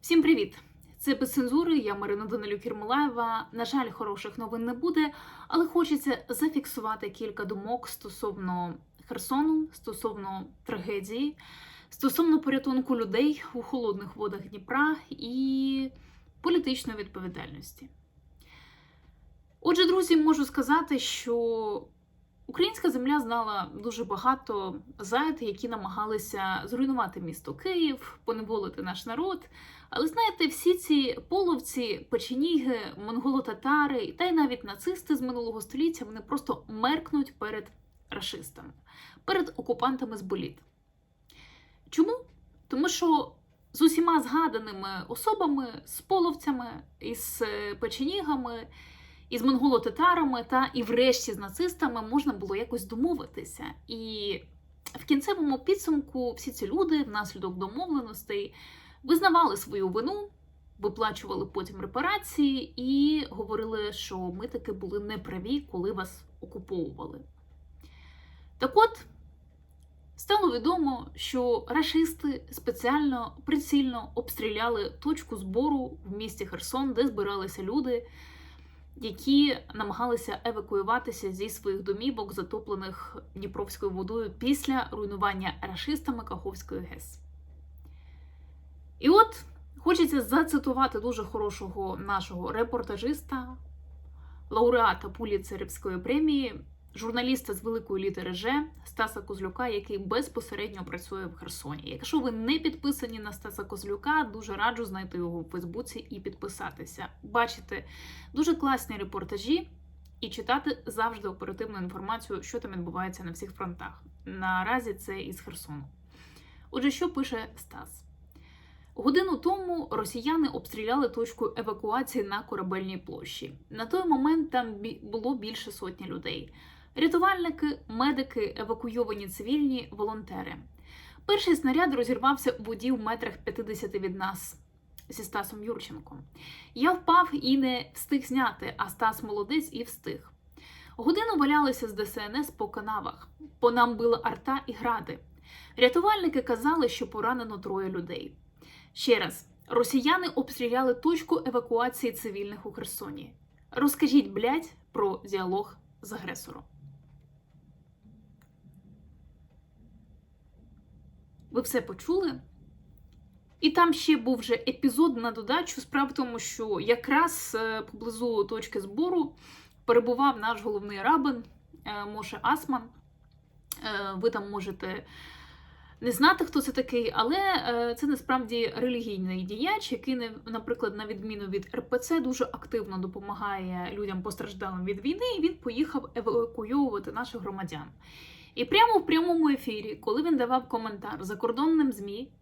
Всім привіт! Це без цензури. Я Марина Данилюк Єрмолаєва. На жаль, хороших новин не буде, але хочеться зафіксувати кілька думок стосовно Херсону, стосовно трагедії, стосовно порятунку людей у холодних водах Дніпра і політичної відповідальності. Отже, друзі, можу сказати, що Українська земля знала дуже багато зайд, які намагалися зруйнувати місто Київ, поневолити наш народ. Але знаєте, всі ці половці, печеніги, монголо-татари та й навіть нацисти з минулого століття вони просто меркнуть перед рашистами, перед окупантами з боліт. Чому? Тому що з усіма згаданими особами, з половцями, із печенігами, із монголо-татарами та і врешті з нацистами можна було якось домовитися. І в кінцевому підсумку всі ці люди внаслідок домовленостей визнавали свою вину, виплачували потім репарації і говорили, що ми таки були неправі, коли вас окуповували. Так от. Стало відомо, що рашисти спеціально прицільно обстріляли точку збору в місті Херсон, де збиралися люди, які намагалися евакуюватися зі своїх домівок, затоплених Дніпровською водою після руйнування рашистами Каховської ГЕС. І от хочеться зацитувати дуже хорошого нашого репортажиста, лауреата Пуліцерівської премії, журналіста з великої літери Ж Стаса Козлюка, який безпосередньо працює в Херсоні. Якщо ви не підписані на Стаса Козлюка, дуже раджу знайти його в Фейсбуці і підписатися. Бачите дуже класні репортажі і читати завжди оперативну інформацію, що там відбувається на всіх фронтах. Наразі це із Херсону. Отже, що пише Стас? Годину тому росіяни обстріляли точку евакуації на корабельній площі. На той момент там було більше сотні людей: рятувальники, медики, евакуйовані цивільні, волонтери. Перший снаряд розірвався у воді в метрах 50 від нас зі Стасом Юрченком. Я впав і не встиг зняти, а Стас молодець і встиг. Годину валялися з ДСНС по канавах. По нам била арта і гради. Рятувальники казали, що поранено троє людей. Ще раз, росіяни обстріляли точку евакуації цивільних у Херсоні. Розкажіть, блядь, про діалог з агресором. Ви все почули? І там ще був вже епізод на додачу. Справа в тому, що якраз е, поблизу точки збору перебував наш головний рабин е, Моше Асман. Е, Ви там можете не знати, хто це такий, але це насправді релігійний діяч, який, наприклад, на відміну від РПЦ, дуже активно допомагає людям постраждалим від війни, і він поїхав евакуйовувати наших громадян. І прямо в прямому ефірі, коли він давав коментар закордонним ЗМІ,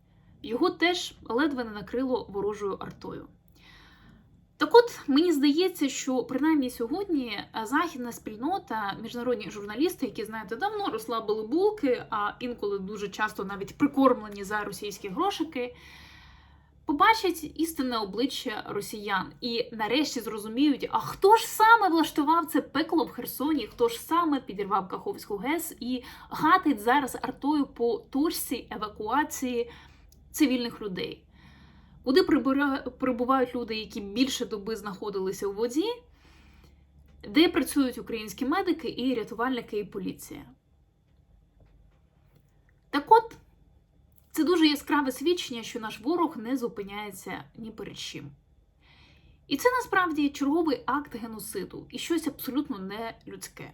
його теж ледве не накрило ворожою артою. Так от мені здається, що принаймні сьогодні е, західна спільнота, міжнародні журналісти, які знаєте, давно розслабили булки, а інколи дуже часто навіть прикормлені за російські грошики, побачать істинне обличчя росіян і нарешті зрозуміють, а хто ж саме влаштував це пекло в Херсоні, хто ж саме підірвав Каховську ГЕС і гатить зараз артою по точці евакуації цивільних людей куди прибувають люди, які більше доби знаходилися у воді, де працюють українські медики і рятувальники і поліція. Так от, це дуже яскраве свідчення, що наш ворог не зупиняється ні перед чим. І це насправді черговий акт геноциду і щось абсолютно нелюдське.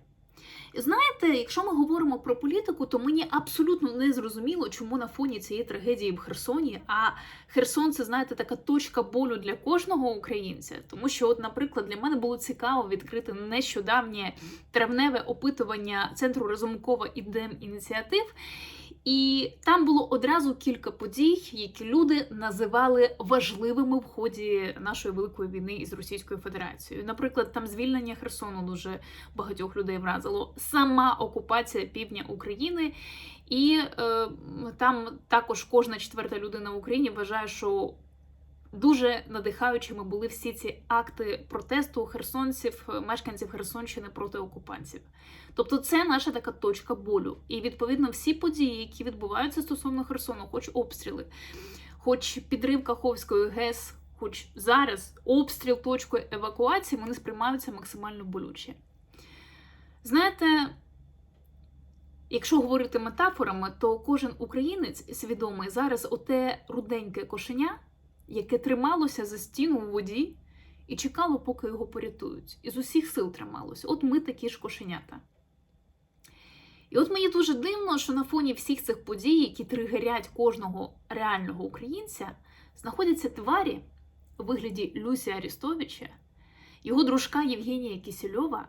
Знаєте, якщо ми говоримо про політику, то мені абсолютно не зрозуміло, чому на фоні цієї трагедії в Херсоні, а Херсон це, знаєте, така точка болю для кожного українця. Тому що, от, наприклад, для мене було цікаво відкрити нещодавнє травневе опитування центру Разумкова і Ініціатив. І там було одразу кілька подій, які люди називали важливими в ході нашої великої війни із Російською Федерацією. Наприклад, там звільнення Херсону дуже багатьох людей вразило, сама окупація півдня України, і е, там також кожна четверта людина в Україні вважає, що дуже надихаючими були всі ці акти протесту херсонців, мешканців Херсонщини проти окупантів. Тобто, це наша така точка болю. І відповідно всі події, які відбуваються стосовно Херсону, хоч обстріли, хоч підрив Каховської ГЕС, хоч зараз обстріл точкою евакуації, вони сприймаються максимально болюче. Знаєте, якщо говорити метафорами, то кожен українець свідомий зараз оте руденьке кошеня, яке трималося за стіну у воді і чекало, поки його порятують. І з усіх сил трималося. От ми такі ж кошенята. І от мені дуже дивно, що на фоні всіх цих подій, які тригерять кожного реального українця, знаходяться тварі у вигляді Люсі Арістовича, його дружка Євгенія Кісельова,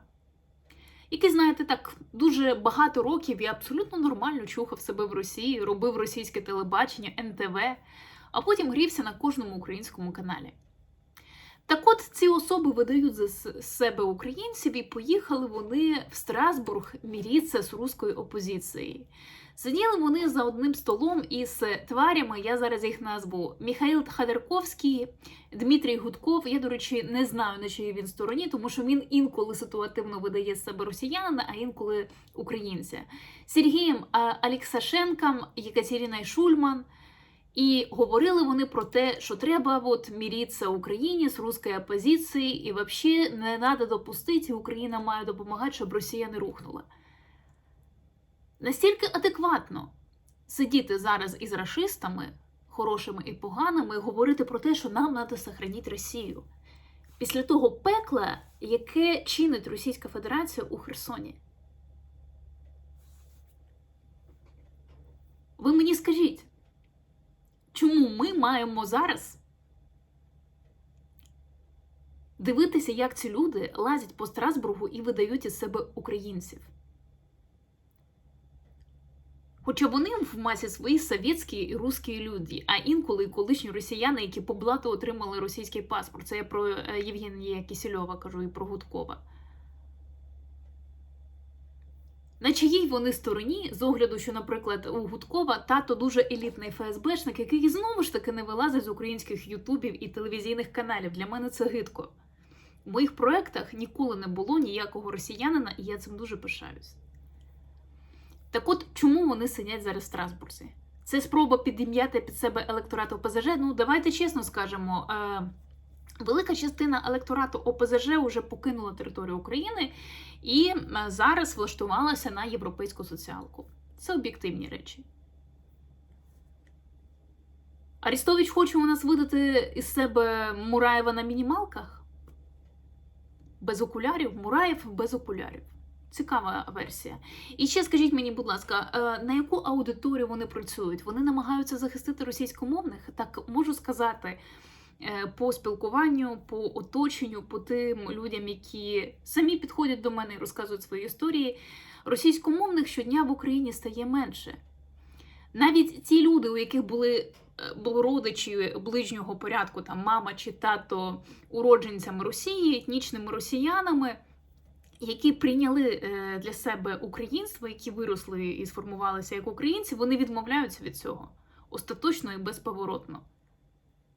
який, знаєте, так дуже багато років і абсолютно нормально чухав себе в Росії, робив російське телебачення, НТВ, а потім грівся на кожному українському каналі. Так от ці особи видають за себе українців і поїхали вони в Страсбург міритися з руською опозицією. Сиділи вони за одним столом із тварями, я зараз їх назву Михаїл Ходорковський, Дмитрій Гудков. Я, до речі, не знаю, на чиїй він стороні, тому що він інколи ситуативно видає себе росіянина, а інколи українця. Сергієм а, Алексашенком, Єкатериною Шульман. І говорили вони про те, що треба от міритися Україні з руською опозицією, і взагалі не треба допустити, Україна має допомагати, щоб Росія не рухнула. Настільки адекватно сидіти зараз із рашистами, хорошими і поганими, і говорити про те, що нам треба сохранити Росію після того пекла, яке чинить Російська Федерація у Херсоні. Ви мені скажіть, чому ми маємо зараз дивитися, як ці люди лазять по Страсбургу і видають із себе українців? Хоча вони в масі свої совєтські і русські люди, а інколи колишні росіяни, які по блату отримали російський паспорт. Це я про е, Євгенія Кісельова кажу і про Гудкова. На чиїй вони стороні, з огляду, що, наприклад, у Гудкова тато дуже елітний ФСБшник, який знову ж таки не вилазить з українських ютубів і телевізійних каналів. Для мене це гидко. В моїх проєктах ніколи не було ніякого росіянина, і я цим дуже пишаюсь. Так от, чому вони сидять зараз в Страсбурзі? Це спроба підім'яти під себе електорат ОПЗЖ. Ну, давайте чесно скажемо. Е, велика частина електорату ОПЗЖ вже покинула територію України і е, зараз влаштувалася на європейську соціалку. Це об'єктивні речі. Арістович хоче у нас видати із себе Мураєва на мінімалках? Без окулярів? Мураєв без окулярів. Цікава версія. І ще скажіть мені, будь ласка, е, на яку аудиторію вони працюють? Вони намагаються захистити російськомовних? Так можу сказати, по спілкуванню, по оточенню, по тим людям, які самі підходять до мене і розказують свої історії. Російськомовних щодня в Україні стає менше. Навіть ті люди, у яких були е, були родичі ближнього порядку, там мама чи тато уродженцями Росії, етнічними росіянами які прийняли е, для себе українство, які виросли і сформувалися як українці, вони відмовляються від цього остаточно і безповоротно.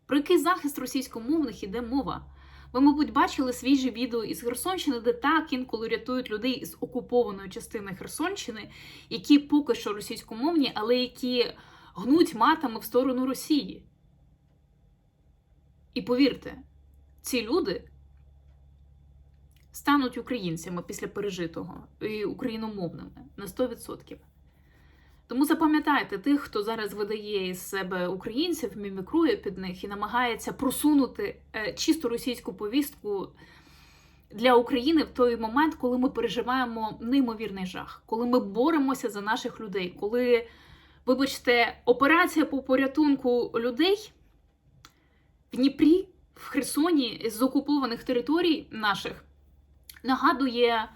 Про який захист російськомовних іде мова? Ви, мабуть, бачили свіже відео із Херсонщини, де так інколи рятують людей із окупованої частини Херсонщини, які поки що російськомовні, але які гнуть матами в сторону Росії. І повірте, ці люди стануть українцями після пережитого і україномовними на 100%. Тому запам'ятайте тих, хто зараз видає із себе українців, мімікрує під них і намагається просунути е, чисто російську повістку для України в той момент, коли ми переживаємо неймовірний жах, коли ми боремося за наших людей, коли, вибачте, операція по порятунку людей в Дніпрі, в Херсоні з окупованих територій наших нагадує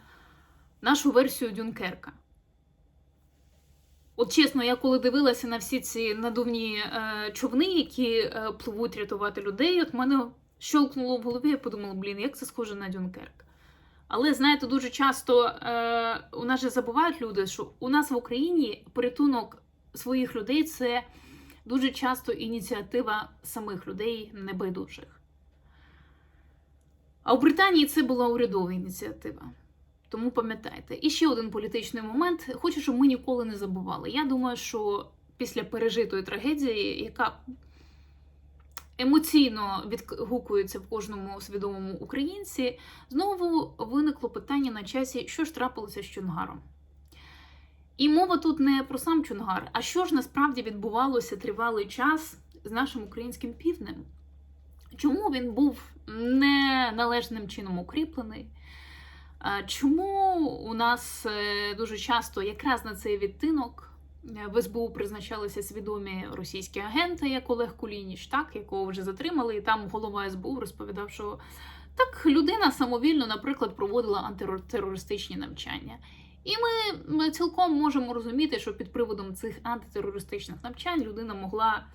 нашу версію Дюнкерка. От чесно, я коли дивилася на всі ці надувні е, човни, які е, пливуть рятувати людей, от мене щолкнуло в голові, я подумала, блін, як це схоже на Дюнкерк. Але знаєте, дуже часто е, у нас же забувають люди, що у нас в Україні порятунок своїх людей це дуже часто ініціатива самих людей небайдужих. А у Британії це була урядова ініціатива. Тому пам'ятайте. І ще один політичний момент. Хочу, щоб ми ніколи не забували. Я думаю, що після пережитої трагедії, яка емоційно відгукується в кожному свідомому українці, знову виникло питання на часі, що ж трапилося з Чунгаром. І мова тут не про сам Чунгар, а що ж насправді відбувалося тривалий час з нашим українським півднем. Чому він був неналежним чином укріплений? Чому у нас е, дуже часто якраз на цей відтинок е, в СБУ призначалися свідомі російські агенти, як Олег Кулініч, так, якого вже затримали, і там голова СБУ розповідав, що так людина самовільно, наприклад, проводила антитерористичні навчання. І ми, ми цілком можемо розуміти, що під приводом цих антитерористичних навчань людина могла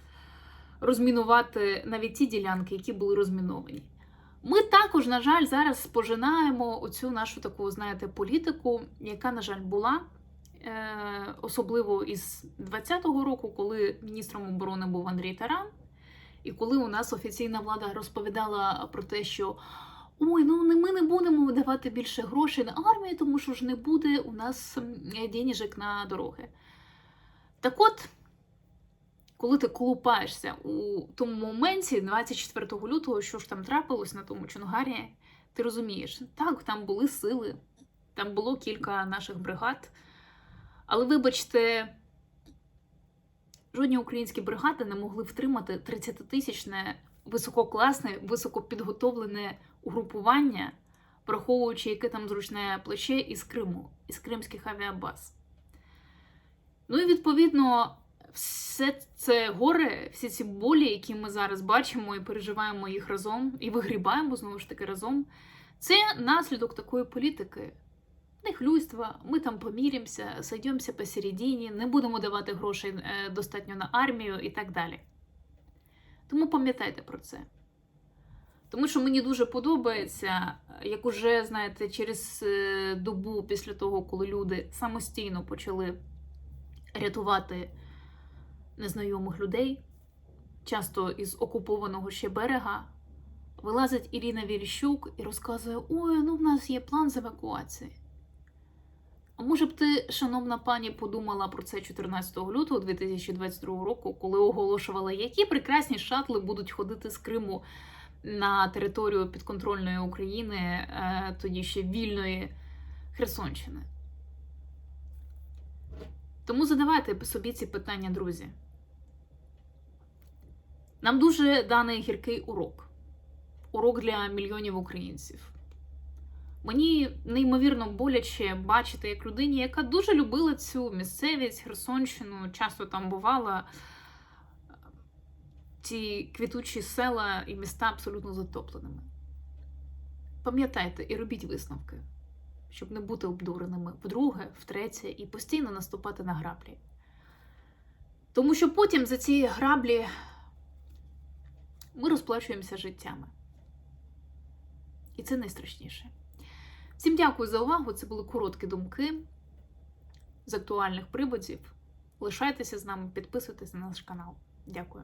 розмінувати навіть ті ділянки, які були розміновані. Ми також, на жаль, зараз пожинаємо оцю нашу таку, знаєте, політику, яка, на жаль, була. е, Особливо із 20-го року, коли міністром оборони був Андрій Таран, і коли у нас офіційна влада розповідала про те, що ой, ну ми не будемо видавати більше грошей на армію, тому що ж не буде у нас денежок на дороги. Так от, коли ти колупаєшся у тому моменті, 24 лютого, що ж там трапилось на тому Чонгарі, ти розумієш, так, там були сили, там було кілька наших бригад. Але вибачте, жодні українські бригади не могли втримати 30-тисячне висококласне, високопідготовлене угрупування, враховуючи, яке там зручне плече із Криму, із кримських авіабаз. Ну і відповідно, все це горе, всі ці болі, які ми зараз бачимо і переживаємо їх разом, і вигрібаємо знову ж таки разом, це наслідок такої політики. Нехлюйства, ми там помірімося, сойдемося посередині, не будемо давати грошей е, достатньо на армію і так далі. Тому пам'ятайте про це. Тому що мені дуже подобається, як уже, знаєте, через е, добу після того, коли люди самостійно почали рятувати незнайомих людей, часто із окупованого ще берега, вилазить Ірина Віріщук і розказує: Ой, ну в нас є план з евакуації. А може б ти, шановна пані, подумала про це 14 лютого 2022 року, коли оголошувала, які прекрасні шатли будуть ходити з Криму на територію підконтрольної України, е, тоді ще вільної Херсонщини. Тому задавайте собі ці питання, друзі. Нам дуже даний гіркий урок. Урок для мільйонів українців. Мені неймовірно боляче бачити, як людині, яка дуже любила цю місцевість, Херсонщину, часто там бувала, ці квітучі села і міста абсолютно затопленими. Пам'ятайте і робіть висновки, щоб не бути обдуреними вдруге, втретє і постійно наступати на граблі. Тому що потім за ці граблі ми розплачуємося життями. І це найстрашніше. Всім дякую за увагу. Це були короткі думки з актуальних приводів. Лишайтеся з нами, підписуйтесь на наш канал. Дякую.